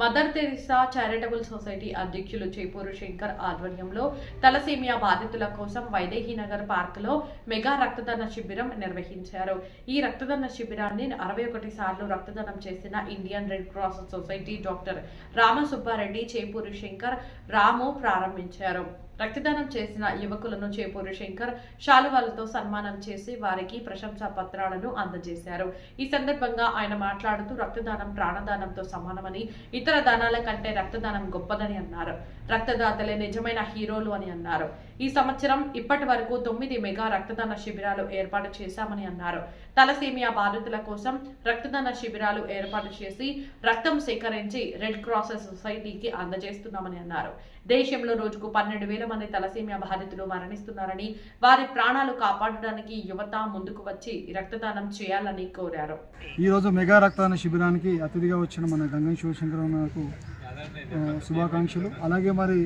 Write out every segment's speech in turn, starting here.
Mother Teresa charitable society అధ్యక్షులు చేపూరు శంకర్ ఆధ్వర్యంలో thalassemia బాధితుల కోసం వైదేహీనగర్ పార్క్లో మెగా రక్తదాన శిబిరం నిర్వహించారు. ఈ రక్తదాన శిబిరాన్ని అరవై ఒకటి సార్లు రక్తదానం చేసిన Indian red cross society doctor Ramasubbareddy Chepuru Shankar Ramu ప్రారంభించారు. రక్తదానం చేసిన యువకులను చేపూరి శంకర్ శాలువాలతో సన్మానం చేసి వారికి ప్రశంసా పత్రాలను అందజేశారు. ఈ సందర్భంగా ఆయన మాట్లాడుతూ రక్తదానం ప్రాణదానంతో సమానమని ఇతర దానాల కంటే రక్తదానం గొప్పదని అన్నారు. రక్తదాతలే నిజమైన హీరోలు అని అన్నారు. ఈ సంవత్సరం ఇప్పటి వరకు తొమ్మిది మెగా రక్తదాన శిబిరాలు ఏర్పాటు చేశామని అన్నారు. తలసీమియా బాధితుల కోసం రక్తదాన శిబిరాలు ఏర్పాటు చేసి రక్తం సేకరించి రెడ్ క్రాస్ సొసైటీకి అందజేస్తున్నామని అన్నారు. దేశంలో రోజుకు పన్నెండు వేల మంది తలసీమియా బాధితులు మరణిస్తున్నారని వారి ప్రాణాలు కాపాడడానికి యువత ముందుకు వచ్చి రక్తదానం చేయాలని కోరారు. ఈరోజు మెగా రక్తదాన శిబిరానికి అతిథిగా వచ్చిన మన గంగం శివశంకర్ నాకు శుభాకాంక్షలు. అలాగే మరి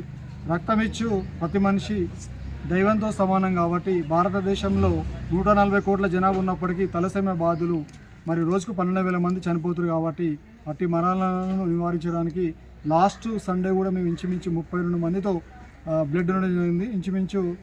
రక్తం ఇచ్చు ప్రతి మనిషి దైవంతో సమానం కాబట్టి భారతదేశంలో నూట నలభై కోట్ల జనాభా ఉన్నప్పటికీ తలసేమ బాధులు మరి రోజుకు పన్నెండు వేల మంది చనిపోతురు కాబట్టి అట్టి మరణాలను నివారించడానికి లాస్ట్ సండే కూడా మేము ఇంచుమించు ముప్పై రెండు మందితో బ్లడ్ డొనేట్ జరిగింది ఇంచుమించు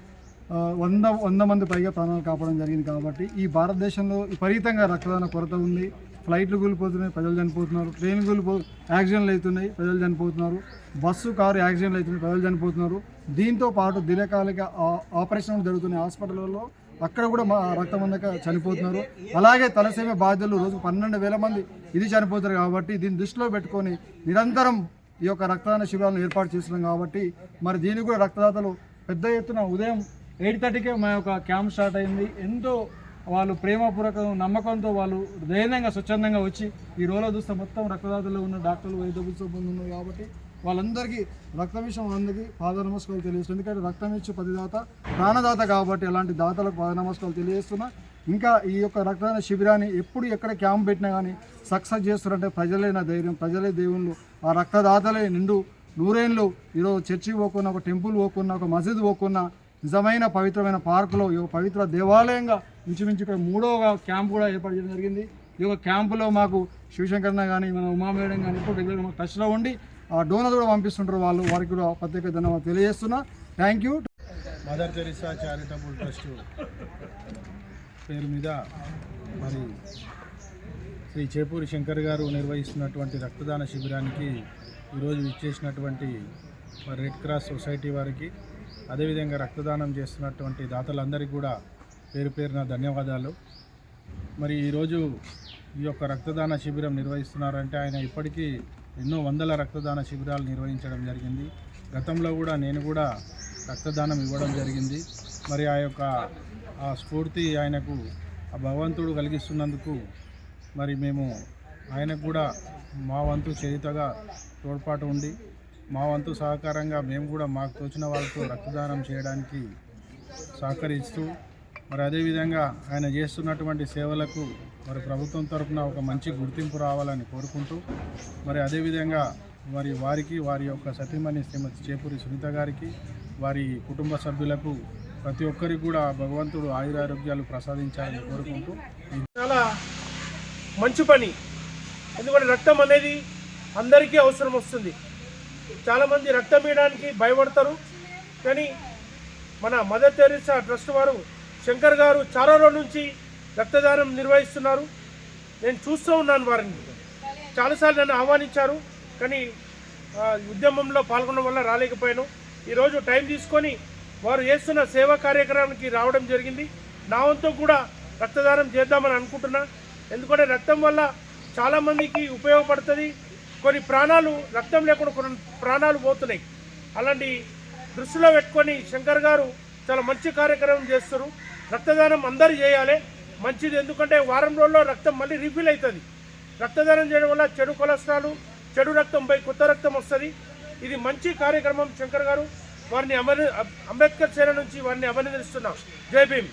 వంద వంద మంది పైగా ప్రాణాలు కాపాడడం జరిగింది కాబట్టి ఈ భారతదేశంలో విపరీతంగా రక్తదాన కొరత ఉంది. ఫ్లైట్లు కూలిపోతున్నాయి ప్రజలు చనిపోతున్నారు. ట్రైన్ కూలిపో యాక్సిడెంట్లు అవుతున్నాయి ప్రజలు చనిపోతున్నారు. బస్సు కారు యాక్సిడెంట్లు అవుతున్నాయి ప్రజలు చనిపోతున్నారు. దీంతో పాటు దీర్ఘకాలిక ఆ- ఆపరేషన్లు జరుగుతున్నాయి. హాస్పిటల్లో అక్కడ కూడా మా రక్తమందక చనిపోతున్నారు. అలాగే తలసేమ బాధ్యులు రోజు పన్నెండు వేల మంది ఇది చనిపోతారు కాబట్టి దీన్ని దృష్టిలో పెట్టుకొని నిరంతరం ఈ యొక్క రక్తదాన శిబిరాలను ఏర్పాటు చేస్తున్నాం కాబట్టి మరి దీనికి కూడా రక్తదాతలు పెద్ద ఎత్తున ఉదయం ఎయిట్ థర్టీకే మా యొక్క క్యాంప్ స్టార్ట్ అయింది. ఎంతో వాళ్ళు ప్రేమపూర్వక నమ్మకంతో వాళ్ళు ధైర్యంగా స్వచ్ఛందంగా వచ్చి ఈ రోజులో చూస్తే మొత్తం రక్తదాతలు ఉన్న డాక్టర్లు వైద్య సిబ్బంది ఉన్నారు కాబట్టి వాళ్ళందరికీ రక్తం విషయం అందరికీ పాద నమస్కారాలు తెలియజేస్తుంది ఎందుకంటే రక్తం ఇచ్చే ప్రతిదాత ప్రాణదాత కాబట్టి అలాంటి దాతలకు పాద నమస్కారాలు తెలియజేస్తున్నా. ఇంకా ఈ యొక్క రక్తదాన శిబిరాన్ని ఎప్పుడు ఎక్కడ క్యాంప్ పెట్టినా కానీ సక్సెస్ చేస్తారంటే ప్రజలే నా ధైర్యం ప్రజలే దేవుళ్ళు. ఆ రక్తదాతలే నిండు నూరేళ్ళు ఈరోజు చర్చికి పోకున్నా ఒక టెంపుల్ పోకున్నా ఒక మసీద్ పోకున్నా నిజమైన పవిత్రమైన పార్కులో ఈ పవిత్ర దేవాలయంగా ఇంచుమించు ఇక్కడ మూడవ క్యాంప్ కూడా ఏర్పాటు చేయడం జరిగింది. ఈ యొక్క క్యాంపులో మాకు శివశంకరన్న కానీ మన ఉమామేయడం కానీ ఇప్పుడు రెగ్యులర్గా మాకు టచ్లో ఉండి ఆ డోనర్ కూడా పంపిస్తుంటారు వాళ్ళు. వారికి కూడా ప్రత్యేక ధన్యవాదాలు తెలియజేస్తున్నా. Thank you mother Teresa charitable trust పేరు మీద మరి శ్రీ చేపూరి శంకర్ గారు నిర్వహిస్తున్నటువంటి రక్తదాన శిబిరానికి ఈరోజు ఇచ్చేసినటువంటి మరి రెడ్ క్రాస్ సొసైటీ వారికి అదేవిధంగా రక్తదానం చేస్తున్నటువంటి దాతలందరికీ కూడా పేరు పేరున ధన్యవాదాలు. మరి ఈరోజు ఈ యొక్క రక్తదాన శిబిరం నిర్వహిస్తున్నారంటే ఆయన ఇప్పటికీ ఎన్నో వందల రక్తదాన శిబిరాలు నిర్వహించడం జరిగింది. గతంలో కూడా నేను కూడా రక్తదానం ఇవ్వడం జరిగింది. మరి ఆ యొక్క ఆ స్ఫూర్తి ఆయనకు ఆ భగవంతుడు కలిగిస్తున్నందుకు మరి మేము ఆయనకు కూడా మా వంతు చేయుతగా తోడ్పాటు ఉండి మా వంతు సహకారంగా మేము కూడా మాకు తోచిన వాళ్ళతో రక్తదానం చేయడానికి సహకరిస్తూ మరి అదేవిధంగా ఆయన చేస్తున్నటువంటి సేవలకు మరి ప్రభుత్వం తరఫున ఒక మంచి గుర్తింపు రావాలని కోరుకుంటూ మరి అదేవిధంగా మరి వారికి వారి యొక్క సతీమణి శ్రీమతి చేపూరి సునీత గారికి వారి కుటుంబ సభ్యులకు ప్రతి ఒక్కరికి కూడా భగవంతుడు ఆయురారోగ్యాలు ప్రసాదించాలని కోరుకుంటూ చాలా మంచి పని. ఎందుకంటే రక్తం అనేది అందరికీ అవసరం వస్తుంది. చాలామంది రక్తం ఇవ్వడానికి భయపడతారు. కానీ మన మదర్ తెరిసా ట్రస్ట్ వారు శంకర్ గారు చాలా రోజుల నుంచి రక్తదానం నిర్వహిస్తున్నారు. నేను చూస్తూ ఉన్నాను వారిని. చాలాసార్లు నన్ను ఆహ్వానించారు. కానీ ఉద్యమంలో పాల్గొనడం వల్ల రాలేకపోయాను. ఈరోజు టైం తీసుకొని వారు చేస్తున్న సేవా కార్యక్రమానికి రావడం జరిగింది. నా వంతు కూడా రక్తదానం చేద్దామని అనుకుంటున్నా. ఎందుకంటే రక్తం వల్ల చాలామందికి ఉపయోగపడుతుంది. కొన్ని ప్రాణాలు రక్తం లేకుండా కొన్ని ప్రాణాలు పోతున్నాయి. అలాంటి దృష్టిలో పెట్టుకొని శంకర్ గారు చాలా మంచి కార్యక్రమం చేస్తారు. రక్తదానం అందరు చేయాలి. మంచిది ఎందుకంటే వారం రోజుల్లో రక్తం మళ్ళీ రిఫిల్ అవుతుంది. రక్తదానం చేయడం వల్ల చెడు కొలెస్ట్రాల్ చెడు రక్తం పై కొత్త రక్తం వస్తుంది. ఇది మంచి కార్యక్రమం శంకర్ గారు. వారిని అమర్ అంబేద్కర్ సేన నుంచి వారిని అభినందిస్తున్నాం జై భీమ్.